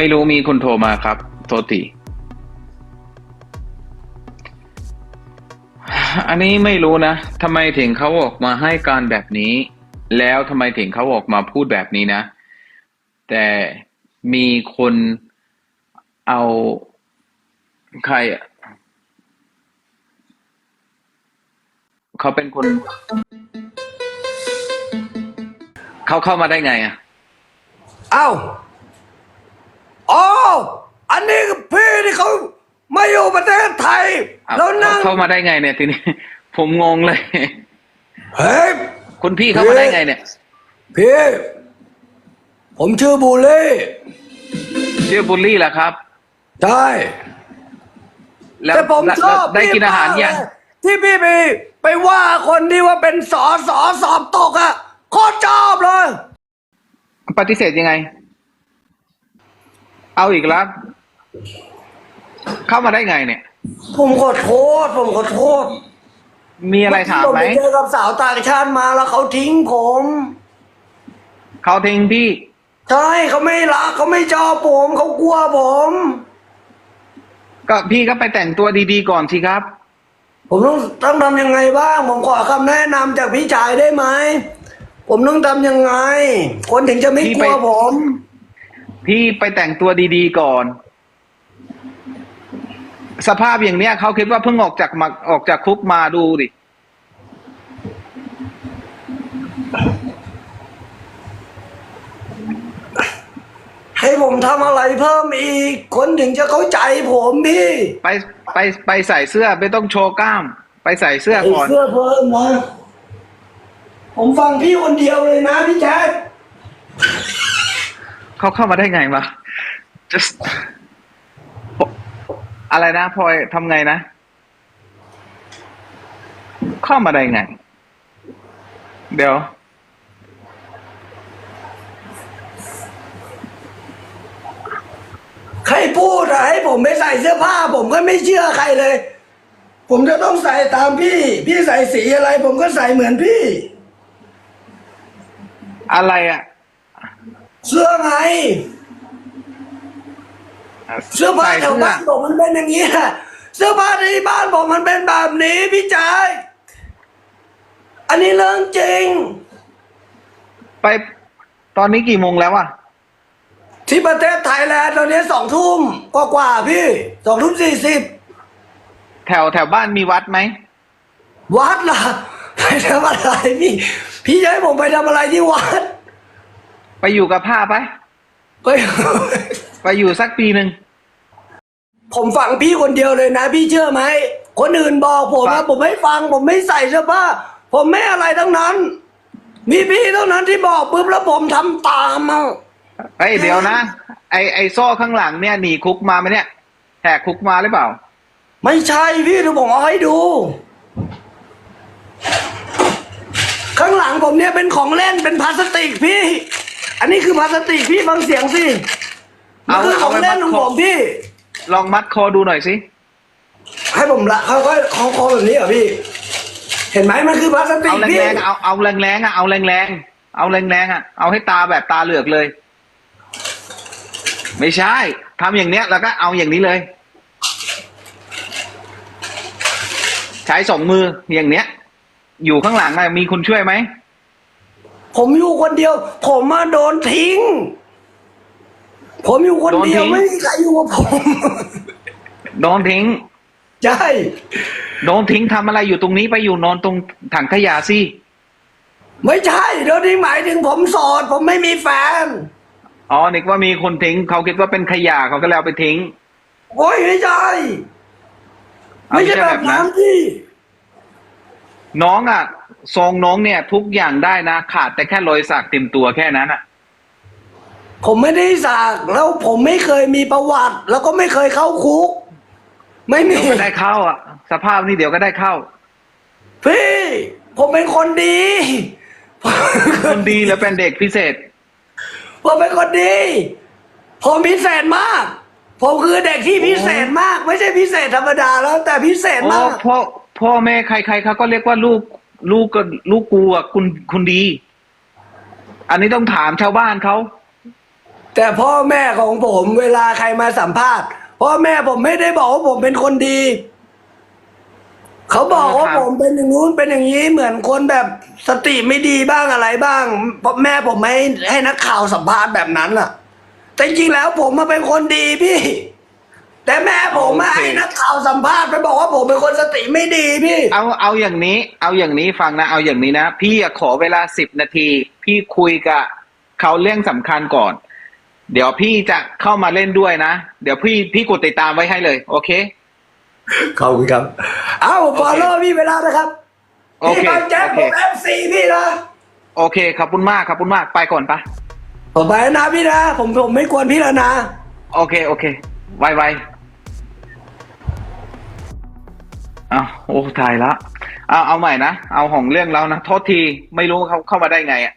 ไม่รู้มีคนโทรมาครับ โทษทีอันนี้ไม่รู้นะทำไมถึงเขาออกมาให้การแบบนี้ แล้วทำไมถึงเขาออกมาพูดแบบนี้นะ แต่มีคนเอาใครเขาเป็นคนเขาเข้ามาได้ไงอะเอ้าอ๋ออั นนี้คือพี่ที่เขามาอยู่ประเทศไทย อะแล้วนั่ง เข้ามาได้ไงเนี่ยทีนี้ ผมงงเลย เฮ้ย คุณพี่เข้ามาได้ไงเนี่ย พี่ ผมชื่อบูเล่ชื่อบุลลี่เหรอครับใช่แล้วแต่ผมแล้วชอบแล้วได้กินอาหารยัง พี่มกเลยที่พี่ไปไปว่าคนที่ว่าเป็นสอสอสอบตกอะโคตรชอบเลย ปฏิเสธยังไง เอาอีกแล้ว เข้ามาได้ไงเนี่ย ผมขอโทษ ผมขอโทษมีอะไรถามไหมผปเจอกับสาวต่างชาติมาแล้วเขาทิ้งผม เขาทิ้งพี่ ใช่เขาไม่รักเขาไม่ชอบผมเขากลัวผม ก็พี่ก็ไปแต่งตัวดีๆก่อนสิครับ ผมต้องต้องทำยังไงบ้าง ผมขอคำแนะนำจากพี่ชายได้ไหมผมต้องทำยังไง คนถึงจะไม่พี่กไปลัวผม พี่ไปแต่งตัวดีๆก่อน สภาพอย่างเนี้ยเขาคิดว่าเพิ่งออกจากมาออกจากคุกมาดูดิ ให้ผมทำอะไรเพิ่มอีก คนถึงจะเข้าใจผมพี่ ไปไปไปใส่เสื้อไม่ต้องโชว์กล้าม ไปใส่เสื้อไอ้ก่อน เสื้อเพิ่มนะ ผมฟังพี่คนเดียวเลยนะพี่แจ๊ค เขาเข้ามาได้ไงวะ just อะไรนะพลอยทำไงนะ เข้ามาได้ไง เดี๋ยว ใครพูดอะให้ผมไปใส่เสื้อผ้า ผมก็ไม่เชื่อใครเลย ผมจะต้องใส่ตามพี่ พี่ใส่สีอะไร ผมก็ใส่เหมือนพี่ อะไรอะเสื้อไง เสื้อผ้าใส่แถวบ้านผมมันเป็นอย่างนี้ยเสื้อผ้าในบ้านผมมันเป็นแบบนี้พี่ชายอันนี้เรื่องจริง ไปตอนนี้กี่โมงแล้วอะที่ประเทศไทยแลนด์ตอนนี้สองทุ่มกว่าๆพี่สองทุ่มสี่สิบแถวแถวบ้านมีวัดไหม วัดล่ะไปทำอะไรพี่พี่จะให้ผมไปทำอะไรที่วัด ไปอยู่กับผ้าไปไป ไปอยู่สักปีหนึ่งผมฟังพี่คนเดียวเลยนะ พี่เชื่อไหม คนอื่นบอกผมฟันะงผมไม่ฟัง ผมไม่ใส่เสื้อผ้าผมไม่อะไรทั้งนั้น มีพี่เท่านั้นที่บอกปุ๊บแล้วผมทำตามเอาเฮ้ยเดี๋ยวนะ ไอไอโซ่ข้างหลังเนี่ยหนีคุกมาไหมเนี่ยแหกคุกมาหรือเปล่า ไม่ใช่พี่เดี๋ยวผมเอาให้ดู ข้างหลังผมเนี่ยเป็นของเล่นเป็นพลาสติกพี่ อันนี้คือพลาสติกพี่ฟังเสียงสิมัน เอาคือของเล่นเอาขไปองมัดคอผมพี่ ลองมัดคอดูหน่อยสิ ให้ผมละเขาก็ของคอแบบนี้เหรอพี่ เห็นไหมมันคือพลาสติเอากพี่แรงๆเอาเอาแรงๆอะเอาแรงๆเอาแรงๆอะเอาให้ตาแบบตาเหลือกเลย ไม่ใช่ทำอย่างเนี้ยแล้วก็เอาอย่างนี้เลย ใช้สองมืออย่างเนี้ย อยู่ข้างหลังอะมีคนช่วยไหมผมอยู่คนเดียว ผมมาโดนทิ้ง ผมอยู่คนเดียวไม่มีใครอยู่กับผม โดนทิ้ง ใช่ โดนทิ้งทำอะไรอยู่ตรงนี้ไปอยู่นอนตรงถังขยะสิ ไม่ใช่เดี๋ยวนี้หมายถึงผมโสด ผมไม่มีแฟน อ๋อนึกว่ามีคนทิ้ง เขาคิดว่าเป็นขยะเขาก็เลยเอาไปทิ้งโอ้ยไม่ใช่เอาไม่ใช่แบบนั้นพี่น้องอะทรงน้องเนี่ย ทุกอย่างได้นะ ขาดแต่แค่รอยสักเต็มตัวแค่นั้นอะ ผมไม่ได้สากแล้วผมไม่เคยมีประวัติ แล้วก็ไม่เคยเข้าคุก ไม่มี เดี๋ยวก็ได้เข้าอะ สภาพนี้เดี๋ยวก็ได้เข้า พี่ ผมเป็นคนดีคนดีแล้วเป็นเด็กพิเศษ ผมเป็นคนดี ผมพิเศษมาก ผมคือเด็กที่พิเศษมาก ไม่ใช่พิเศษธรรมดาแล้วแต่พิเศษโอ้มาก พ่อพ่อแม่ใครๆเขาก็เรียกว่าลูกลูกก็ลูกกูอะคุณคุณดี อันนี้ต้องถามชาวบ้านเขา แต่พ่อแม่ของผมเวลาใครมาสัมภาษณ์ พ่อแม่ผมไม่ได้บอกว่าผมเป็นคนดี เขาบอกว่าครับผมเป็นอย่างนู้นเป็นอย่างนี้เหมือนคนแบบสติไม่ดีบ้างอะไรบ้างเพราะแม่ผมไม่ให้นักข่าวสัมภาษณ์แบบนั้นอะ แต่จริงๆแล้วผมมาเป็นคนดีพี่ แต่แม่ผมมาโอเคให้นักข่าวสัมภาษณ์ไปบอกว่าผมเป็นคนสติไม่ดีพี่ เอาเอาอย่างนี้ เอาอย่างนี้ฟังนะ เอาอย่างนี้นะ พี่อะขอเวลาสิบนาที พี่คุยกับเขาเรื่องสำคัญก่อน เดี๋ยวพี่จะเข้ามาเล่นด้วยนะ เดี๋ยวพี่พี่กดติดตามไว้ให้เลย โอเค ขอบคุณครับ เอ้าฟอลโล่พี่เวลานะครับโอพี่เคบางแจ๊กโอผเค มเอฟซีพี่นะโอเคขอบคุณมากขอบคุณมากไปก่อนปะผมไปแล้วนะพี่นะ ผมผมไม่กวนพี่แล้วนะ โอเคโอเคไวไวอ้าวโอ้ตายละเอาเอาใหม่นะเอาของเรื่องแล้วนะโทษทีไม่รู้เขาเข้ามาได้ไงอะ